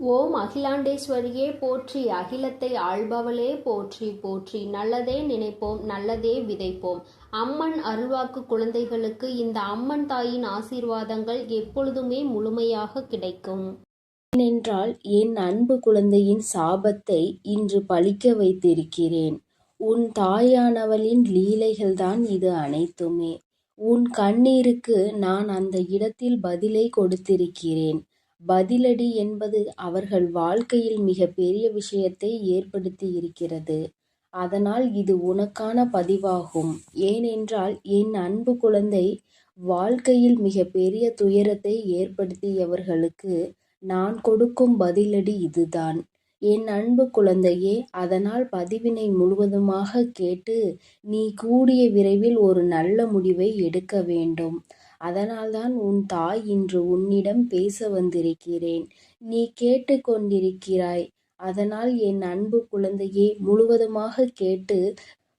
ஓம் அகிலாண்டேஸ்வரியே போற்றி. அகிலத்தை ஆள்பவளே போற்றி போற்றி. நல்லதே நினைப்போம் நல்லதே விதைப்போம். அம்மன் அருள்வாக்கு குழந்தைகளுக்கு இந்த அம்மன் தாயின் ஆசீர்வாதங்கள் எப்பொழுதுமே முழுமையாக கிடைக்கும். ஏனென்றால் என் அன்பு குழந்தையின் சாபத்தை இன்று பழிக்க வைத்திருக்கிறேன். உன் தாயானவளின் லீலைகள்தான் இது அனைத்துமே. உன் கண்ணீருக்கு நான் அந்த இடத்தில் பதிலை கொடுத்திருக்கிறேன். பதிலடி என்பது அவர்கள் வாழ்க்கையில் மிக பெரிய விஷயத்தை ஏற்படுத்தி இருக்கிறது. அதனால் இது உனக்கான பதிவாகும். ஏனென்றால் என் அன்பு குழந்தை வாழ்க்கையில் மிக பெரிய துயரத்தை ஏற்படுத்தியவர்களுக்கு நான் கொடுக்கும் பதிலடி இதுதான். என் அன்பு குழந்தையே அதனால் பதிவினை முழுவதுமாக கேட்டு நீ கூடிய விரைவில் ஒரு நல்ல முடிவை எடுக்க வேண்டும். அதனால்தான் உன் தாய் இன்று உன்னிடம் பேச வந்திருக்கிறேன். நீ கேட்டு கொண்டிருக்கிறாய். அதனால் என் அன்பு குழந்தையே முழுவதுமாக கேட்டு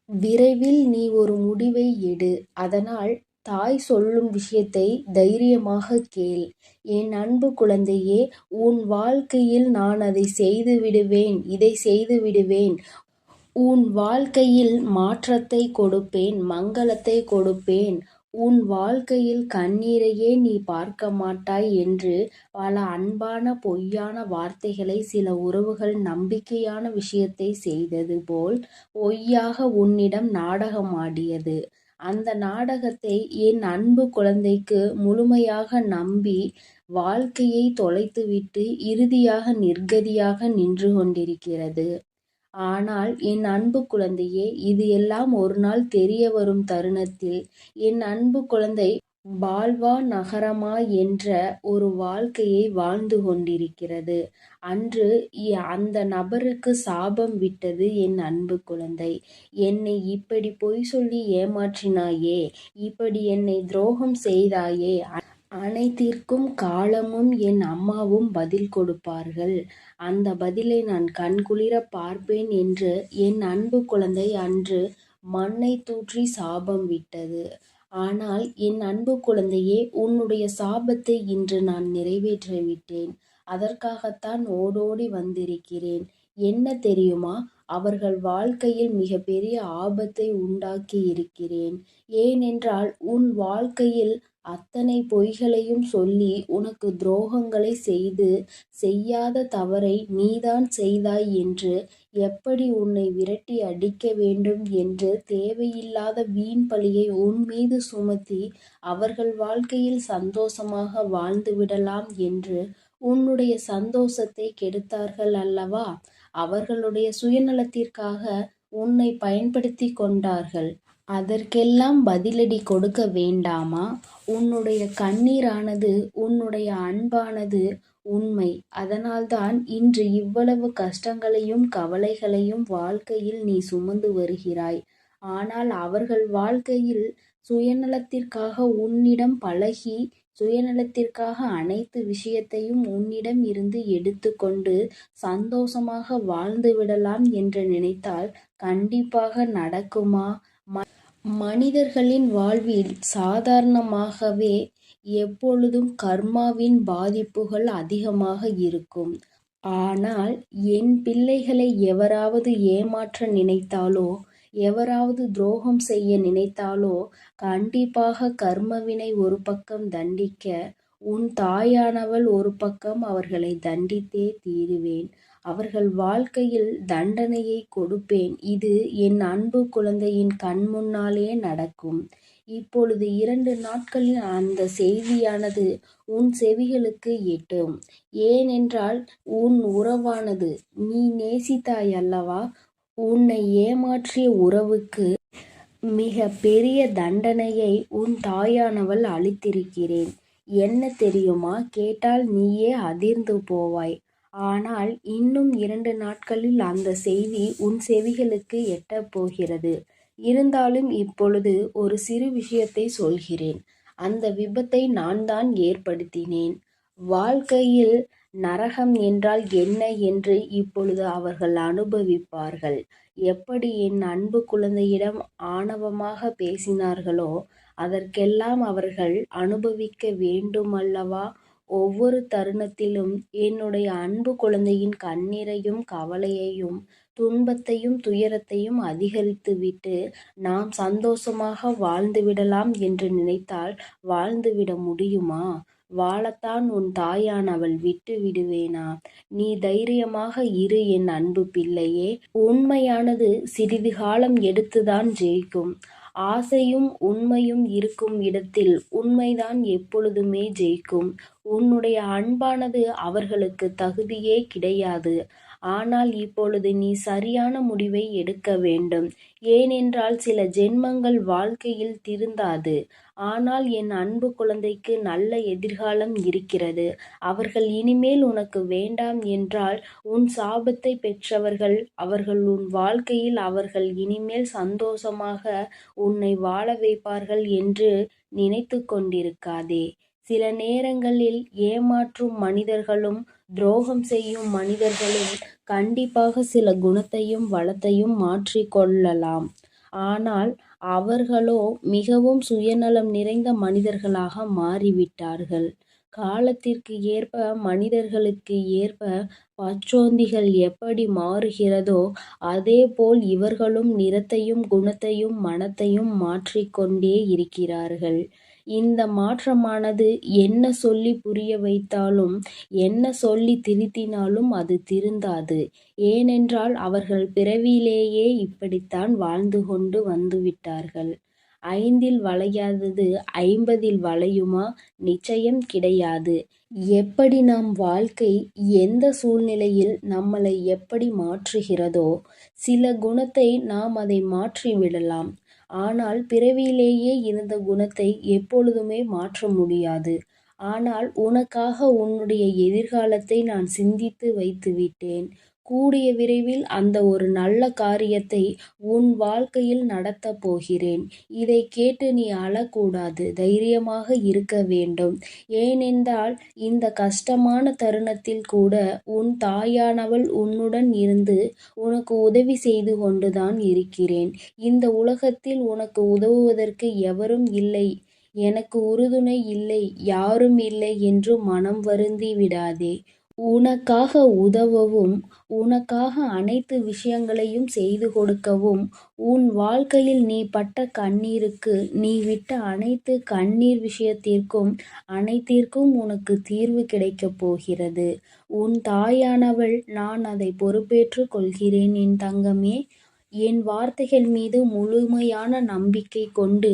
விரைவில் நீ ஒரு முடிவை எடு. அதனால் தாய் சொல்லும் விஷயத்தை தைரியமாக கேள். என் அன்பு குழந்தையே உன் வாழ்க்கையில் நான் அதை செய்து விடுவேன் இதை செய்து விடுவேன் உன் வாழ்க்கையில் மாற்றத்தை கொடுப்பேன் மங்களத்தை கொடுப்பேன். உன் வாழ்க்கையில் கண்ணீரையே நீ பார்க்க மாட்டாய் என்று பல அன்பான பொய்யான வார்த்தைகளை சில உறவுகள் நம்பிக்கையான விஷயத்தை செய்தது போல் பொய்யாக உன்னிடம் நாடகம் ஆடியது அந்த நாடகத்தை என் அன்பு குழந்தைக்கு முழுமையாக நம்பி வாழ்க்கையை தொலைத்துவிட்டு இறுதியாக நிர்கதியாக நின்று கொண்டிருக்கிறது. ஆனால் என் அன்பு குழந்தையே இது எல்லாம் ஒரு நாள் தெரிய வரும் தருணத்தில் என் அன்பு குழந்தை பால்வா நகரமா என்ற ஒரு வாழ்க்கையை வாழ்ந்து கொண்டிருக்கிறது. அன்று அந்த நபருக்கு சாபம் விட்டது என் அன்பு குழந்தை. என்னை இப்படி பொய் சொல்லி ஏமாற்றினாயே இப்படி என்னை துரோகம் செய்தாயே அனைத்திற்கும் காலமும் என் அம்மாவும் பதில் கொடுப்பார்கள். அந்த பதிலை நான் கண்குளிர பார்ப்பேன் என்று என் அன்பு குழந்தை அன்று மண்ணை தூற்றி சாபம் விட்டது. ஆனால் என் அன்பு குழந்தையே உன்னுடைய சாபத்தை இன்று நான் நிறைவேற்றிவிட்டேன் அதற்காகத்தான் ஓடோடி வந்திருக்கிறேன். என்ன தெரியுமா? அவர்கள் வாழ்க்கையில் மிகப்பெரிய ஆபத்தை உண்டாக்கி இருக்கிறேன் ஏனென்றால் உன் வாழ்க்கையில் அத்தனை பொய்களையும் சொல்லி உனக்கு துரோகங்களை செய்து செய்யாத தவறை நீதான் செய்தாய் என்று எப்படி உன்னை விரட்டி அடிக்க வேண்டும் என்று தேவையில்லாத வீண் பழியை உன் மீது சுமத்தி அவர்கள் வாழ்க்கையில் சந்தோஷமாக வாழ்ந்து விடலாம் என்று உன்னுடைய சந்தோஷத்தை கெடுத்தார்கள் அல்லவா? அவர்களுடைய சுயநலத்திற்காக உன்னை பயன்படுத்தி கொண்டார்கள். அதற்கெல்லாம் பதிலடி கொடுக்க வேண்டாமா? உன்னுடைய கண்ணீரானது உன்னுடைய அன்பானது உண்மை. அதனால்தான் இன்று இவ்வளவு கஷ்டங்களையும் கவலைகளையும் வாழ்க்கையில் நீ சுமந்து வருகிறாய். ஆனால் அவர்கள் வாழ்க்கையில் சுயநலத்திற்காக உன்னிடம் பழகி சுயநலத்திற்காக அனைத்து விஷயத்தையும் உன்னிடம் இருந்து எடுத்துக்கொண்டு சந்தோஷமாக வாழ்ந்து விடலாம் என்று நினைத்தால் கண்டிப்பாக நடக்குமா? மனிதர்களின் வாழ்வில் சாதாரணமாகவே எப்பொழுதும் கர்மாவின் பாதிப்புகள் அதிகமாக இருக்கும். ஆனால் என் பிள்ளைகளை எவராவது ஏமாற்ற நினைத்தாலோ எவராவது துரோகம் செய்ய நினைத்தாலோ கண்டிப்பாக கர்மவினை ஒரு பக்கம் தண்டிக்க உன் தாயானவள் ஒரு பக்கம் அவர்களை தண்டித்தே தீருவேன். அவர்கள் வாழ்க்கையில் தண்டனையை கொடுப்பேன். இது என் அன்பு குழந்தையின் கண்முன்னாலே நடக்கும். இப்பொழுது இரண்டு நாட்களில் அந்த செய்தியானது உன் செவிகளுக்கு எட்டும். ஏனென்றால் உன் உறவானது. நீ நேசித்தாய் அல்லவா? உன்னை ஏமாற்றிய உறவுக்கு மிக பெரிய தண்டனையை உன் தாயானவள் அளித்திருக்கிறேன். என்ன தெரியுமா? கேட்டால் நீயே அதிர்ந்து போவாய். ஆனால் இன்னும் இரண்டு நாட்களில் அந்த செய்தி உன் செவிகளுக்கு எட்டப் போகிறது. இருந்தாலும் இப்பொழுது ஒரு சிறு விஷயத்தை சொல்கிறேன். அந்த விபத்தை நான் தான் ஏற்படுத்தினேன். வாழ்க்கையில் நரகம் என்றால் என்ன என்று இப்பொழுது அவர்கள் அனுபவிப்பார்கள். எப்படி என் அன்பு குழந்தையிடம் ஆணவமாக பேசினார்களோ அதற்கெல்லாம் அவர்கள் அனுபவிக்க வேண்டுமல்லவா ஒவ்வொரு தருணத்திலும் என்னுடைய அன்பு குழந்தையின் கண்ணீரையும் கவலையையும் துன்பத்தையும் துயரத்தையும் அதிகரித்துவிட்டு நாம் சந்தோஷமாக வாழ்ந்துவிடலாம் என்று நினைத்தால் வாழ்ந்துவிட முடியுமா? வாழத்தான் உன் தாயான் அவள் விட்டு விடுவேனா? நீ தைரியமாக இரு என் அன்பு பிள்ளையே. உண்மையானது சிறிது காலம் எடுத்துதான் ஜெயிக்கும். ஆசையும் உண்மையும் இருக்கும் இடத்தில் உண்மைதான் எப்பொழுதுமே ஜெயிக்கும். உன்னுடைய அன்பானது அவர்களுக்கு தகுதியே கிடையாது. ஆனால் இப்பொழுது நீ சரியான முடிவை எடுக்க வேண்டும். ஏனென்றால் சில ஜென்மங்கள் வாழ்க்கையில் திருந்தாது. ஆனால் என் அன்பு குழந்தைக்கு நல்ல எதிர்காலம் இருக்கிறது. அவர்கள் இனிமேல் உனக்கு வேண்டாம் என்றால் உன் சாபத்தை பெற்றவர்கள் அவர்கள் உன் வாழ்க்கையில் அவர்கள் இனிமேல் சந்தோஷமாக உன்னை வாழ வைப்பார்கள் என்று நினைத்து கொண்டிருக்காதே. சில நேரங்களில் ஏமாற்றும் மனிதர்களும் துரோகம் செய்யும் மனிதர்களும் கண்டிப்பாக சில குணத்தையும் வளத்தையும் மாற்றிக்கொள்ளலாம் ஆனால் அவர்களோ மிகவும் சுயநலம் நிறைந்த மனிதர்களாக மாறிவிட்டார்கள். காலத்திற்கு ஏற்ப மனிதர்களுக்கு ஏற்ப பச்சோந்திகள் எப்படி மாறுகிறதோ அதேபோல் இவர்களும் நிறத்தையும் குணத்தையும் மனத்தையும் மாற்றிக்கொண்டே இருக்கிறார்கள். இந்த மாற்றமானது என்ன சொல்லி புரிய வைத்தாலும் என்ன சொல்லி திருத்தினாலும் அது திருந்தாது. ஏனென்றால் அவர்கள் பிறவியிலேயே இப்படித்தான் வாழ்ந்து கொண்டு வந்துவிட்டார்கள் ஐந்தில் வளையாதது ஐம்பதில் வளையுமா? நிச்சயம் கிடையாது. எப்படி நம் வாழ்க்கை எந்த சூழ்நிலையில் நம்மளை எப்படி மாற்றுகிறதோ சில குணத்தை நாம் அதை மாற்றி விடலாம் ஆனால் பிறவியிலேயே இருந்த குணத்தை எப்பொழுதுமே மாற்ற முடியாது. ஆனால் உனக்காக உன்னுடைய எதிர்காலத்தை நான் சிந்தித்து வைத்து விட்டேன் கூடிய விரைவில் அந்த ஒரு நல்ல காரியத்தை உன் வாழ்க்கையில் நடத்தப் போகிறேன். இதை கேட்டு நீ அழக்கூடாது தைரியமாக இருக்க வேண்டும். ஏனென்றால் இந்த கஷ்டமான தருணத்தில் கூட உன் தாயானவள் உன்னுடன் இருந்து உனக்கு உதவி செய்து கொண்டுதான் இருக்கிறேன். இந்த உலகத்தில் உனக்கு உதவுவதற்கு எவரும் இல்லை. எனக்கு உறுதுணை இல்லை யாரும் இல்லை என்று மனம் வருந்தி விடாதே. உனக்காக உதவவும் உனக்காக அனைத்து விஷயங்களையும் செய்து கொடுக்கவும் உன் வாழ்க்கையில் நீ பட்ட கண்ணீருக்கு நீ விட்ட அனைத்து கண்ணீர் விஷயத்திற்கும் அனைத்திற்கும் உனக்கு தீர்வு கிடைக்கப் போகிறது. உன் தாயானவள் நான் அதை பொறுப்பேற்றுக் கொள்கிறேன் என் தங்கமே. என் வார்த்தைகள் மீது முழுமையான நம்பிக்கை கொண்டு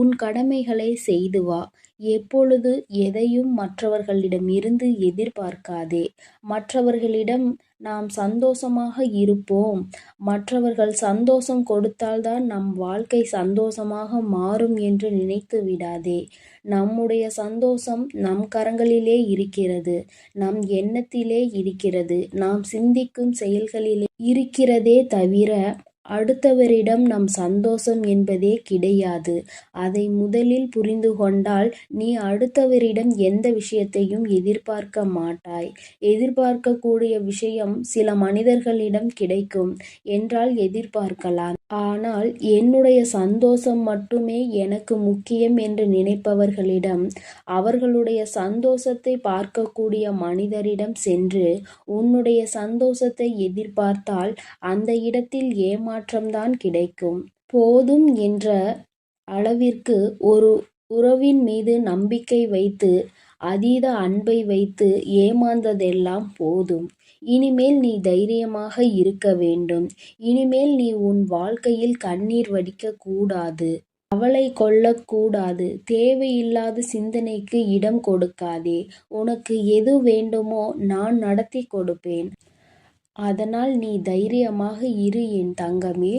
உன் கடமைகளை செய்து வா. எப்பொழுது எதையும் மற்றவர்களிடம் இருந்து எதிர்பார்க்காதே. மற்றவர்களிடம் நாம் சந்தோஷமாக இருப்போம். மற்றவர்கள் சந்தோஷம் கொடுத்தால்தான் நம் வாழ்க்கை சந்தோஷமாக மாறும் என்று நினைத்து விடாதே. நம்முடைய சந்தோஷம் நம் கரங்களிலே இருக்கிறது. நம் எண்ணத்திலே இருக்கிறது. நாம் சிந்திக்கும் செயல்களிலே இருக்கிறதே தவிர அடுத்தவரிடம் நம் சந்தோஷம் என்பதே கிடையாது. அதை முதலில் புரிந்து கொண்டால் நீ அடுத்தவரிடம் எந்த விஷயத்தையும் எதிர்பார்க்க மாட்டாய். எதிர்பார்க்கக்கூடிய விஷயம் சில மனிதர்களிடம் கிடைக்கும் என்றால் எதிர்பார்க்கலாம். ஆனால் என்னுடைய சந்தோஷம் மட்டுமே எனக்கு முக்கியம் என்று நினைப்பவர்களிடம் அவர்களுடைய சந்தோஷத்தை பார்க்கக்கூடிய மனிதரிடம் சென்று உன்னுடைய சந்தோஷத்தை எதிர்பார்த்தால் அந்த இடத்தில் ஏமாற்றம்தான் கிடைக்கும். போதும் என்ற அளவிற்கு ஒரு உறவின் மீது நம்பிக்கை வைத்து அதீத அன்பை வைத்து ஏமாந்ததெல்லாம் போதும். இனிமேல் நீ தைரியமாக இருக்க வேண்டும். இனிமேல் நீ உன் வாழ்க்கையில் கண்ணீர் வடிக்க கூடாது. கவலை கொள்ளக்கூடாது தேவையில்லாத சிந்தனைக்கு இடம் கொடுக்காதே. உனக்கு எது வேண்டுமோ நான் நடத்தி கொடுப்பேன். அதனால் நீ தைரியமாக இரு என் தங்கமே.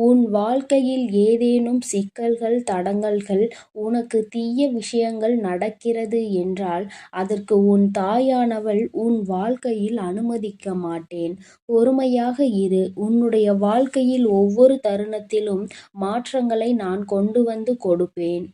உன் வாழ்க்கையில் ஏதேனும் சிக்கல்கள் தடங்கல்கள் உனக்கு தீய விஷயங்கள் நடக்கிறது என்றால் அதற்கு உன் தாயானவள் உன் வாழ்க்கையில் அனுமதிக்க மாட்டேன். பொறுமையாக இரு. உன்னுடைய வாழ்க்கையில் ஒவ்வொரு தருணத்திலும் மாற்றங்களை நான் கொண்டு வந்து கொடுப்பேன்.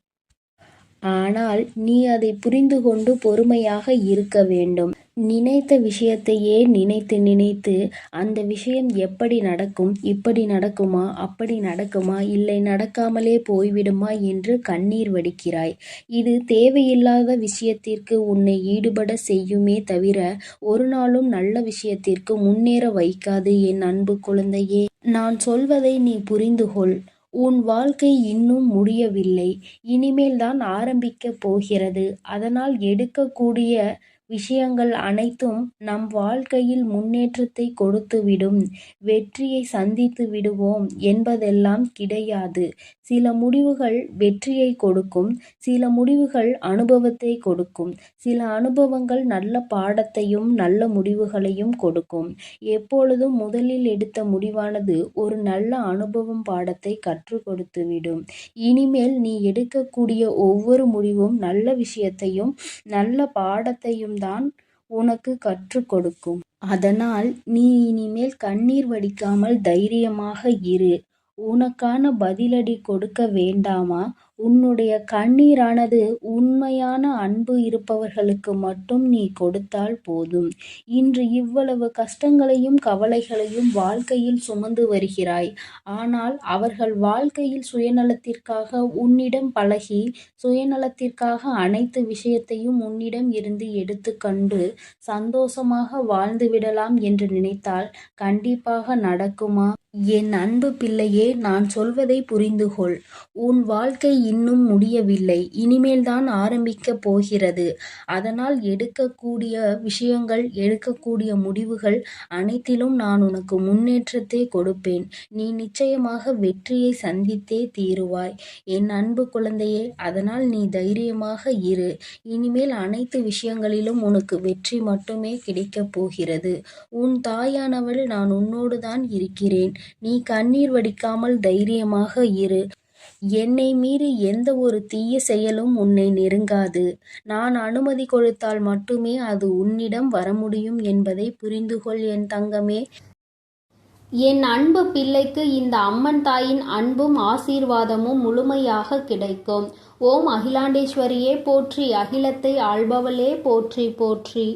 ஆனால் நீ அதை புரிந்து கொண்டு பொறுமையாக இருக்க வேண்டும். நினைத்த விஷயத்தையே நினைத்து நினைத்து அந்த விஷயம் எப்படி நடக்கும் இப்படி நடக்குமா அப்படி நடக்குமா இல்லை நடக்காமலே போய்விடுமா என்று கண்ணீர் வடிக்கிறாய். இது தேவையில்லாத விஷயத்திற்கு உன்னை ஈடுபட செய்யுமே தவிர ஒரு நாளும் நல்ல விஷயத்திற்கு முன்னேற வைக்காது என் அன்பு குழந்தையே. நான் சொல்வதை நீ புரிந்து கொள். உன் வாழ்க்கை இன்னும் முடியவில்லை. இனிமேல் தான் ஆரம்பிக்கப் போகிறது. அதனால் எடுக்கக்கூடிய விஷயங்கள் அனைத்தும் நம் வாழ்க்கையில் முன்னேற்றத்தை கொடுத்துவிடும். வெற்றியை சந்தித்து விடுவோம் என்பதெல்லாம் கிடையாது. சில முடிவுகள் வெற்றியை கொடுக்கும். சில முடிவுகள் அனுபவத்தை கொடுக்கும். சில அனுபவங்கள் நல்ல பாடத்தையும் நல்ல முடிவுகளையும் கொடுக்கும். எப்பொழுதும் முதலில் எடுத்த முடிவானது ஒரு நல்ல அனுபவம் பாடத்தை கற்றுக் கொடுத்துவிடும் இனிமேல் நீ எடுக்கக்கூடிய ஒவ்வொரு முடிவும் நல்ல விஷயத்தையும் நல்ல பாடத்தையும் தான் உனக்கு கற்றுக் கொடுக்கும். அதனால் நீ இனிமேல் கண்ணீர் வடிக்காமல் தைரியமாக இரு. உனக்கான பதிலடி கொடுக்க வேண்டாமா? உன்னுடைய கண்ணீரானது உண்மையான அன்பு இருப்பவர்களுக்கு மட்டும் நீ கொடுத்தால் போதும். இன்று இவ்வளவு கஷ்டங்களையும் கவலைகளையும் வாழ்க்கையில் சுமந்து வருகிறாய். ஆனால் அவர்கள் வாழ்க்கையில் சுயநலத்திற்காக உன்னிடம் பழகி சுயநலத்திற்காக அனைத்து விஷயத்தையும் உன்னிடம் இருந்து எடுத்துக்கொண்டு சந்தோஷமாக வாழ்ந்து விடலாம் என்று நினைத்தால் கண்டிப்பாக நடக்குமா? என் அன்பு பிள்ளையே நான் சொல்வதை புரிந்துகொள். உன் வாழ்க்கை இன்னும் முடியவில்லை. இனிமேல் தான் ஆரம்பிக்கப் போகிறது. அதனால் எடுக்கக்கூடிய விஷயங்கள் எடுக்கக்கூடிய முடிவுகள் அனைத்திலும் நான் உனக்கு முன்னேற்றத்தை கொடுப்பேன். நீ நிச்சயமாக வெற்றியை சந்தித்தே தீருவாய். என் அன்பு குழந்தையே அதனால் நீ தைரியமாக இரு. இனிமேல் அனைத்து விஷயங்களிலும் உனக்கு வெற்றி மட்டுமே கிடைக்கப் போகிறது. உன் தாயானவள் நான் உன்னோடு தான் இருக்கிறேன். நீ கண்ணீர் வடிக்காமல் தைரியமாக இரு. என்னை மீறி எந்த ஒரு தீய செயலும் உன்னை நெருங்காது. நான் அனுமதி கொடுத்தால் மட்டுமே அது உன்னிடம் வர முடியும் என்பதை புரிந்துகொள் என் தங்கமே. என் அன்பு பிள்ளைக்கு இந்த அம்மன் தாயின் அன்பும் ஆசீர்வாதமும் முழுமையாக கிடைக்கும். ஓம் அகிலாண்டேஸ்வரியே போற்றி. அகிலத்தை ஆள்பவளே போற்றி போற்றி.